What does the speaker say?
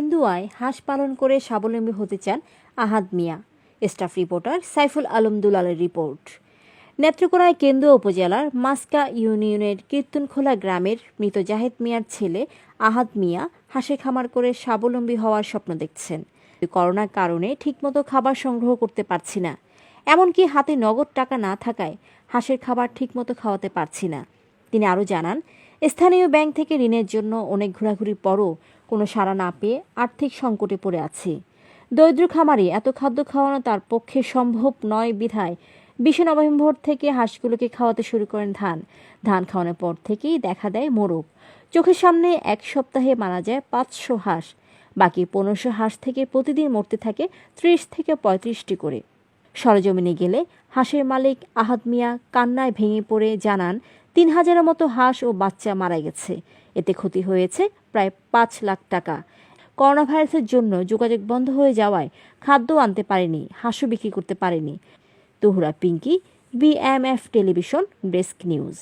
হওয়ায় হাঁস পালন করে স্বাবলম্বী হতে চান আহাদ মিয়া। স্টাফ রিপোর্টার সাইফুল আলম দুলালের রিপোর্ট। নেত্রকোনায় কেন্দ্র উপজেলার মাস্কা ইউনিয়নের কীর্তনখোলা গ্রামের মৃত জাহেদ মিয়ার ছেলে আহাদ মিয়া হাঁসের খামার করে স্বাবলম্বী হওয়ার স্বপ্ন দেখছেন। করোনার কারণে ঠিকমতো খাবার সংগ্রহ করতে পারছি না। এমনকি হাতে নগদ টাকা না থাকায় হাঁসের খাবার ঠিকমতো খাওয়াতে পারছি না। তিনি আরও জানান, স্থানীয় ব্যাংক থেকে ঋণের জন্য অনেক ঘোরাঘুরির পরও কোনো সাড়া না পেয়ে আর্থিক সংকটে পড়ে আছি। দরিদ্র খামারে এত খাদ্য খাওয়ানো তার পক্ষে সম্ভব নয় বিধায় বিশে নভেম্বর থেকে হাঁসগুলোকে খাওয়াতে শুরু করেন ধান। ধান খাওয়ানোর পর থেকেই দেখা দেয় মোরগ। চোখের সামনে এক সপ্তাহে মারা যায় পাঁচশো হাঁস। বাকি পনেরোশো হাঁস থেকে প্রতিদিন মরতে থাকে ত্রিশ থেকে পঁয়ত্রিশটি করে। সরজমিনে গেলে হাঁসের মালিক আহাদ মিয়া কান্নায় ভেঙে পড়ে জানান, তিন হাজারের মতো হাঁস ও বাচ্চা মারা গেছে। এতে ক্ষতি হয়েছে প্রায় পাঁচ লাখ টাকা। করোনা ভাইরাসের জন্য যোগাযোগ বন্ধ হয়ে যাওয়ায় খাদ্য আনতে পারেনি, হাঁসও বিক্রি করতে পারেনি। Tahura Pinki, BMF television, desk news.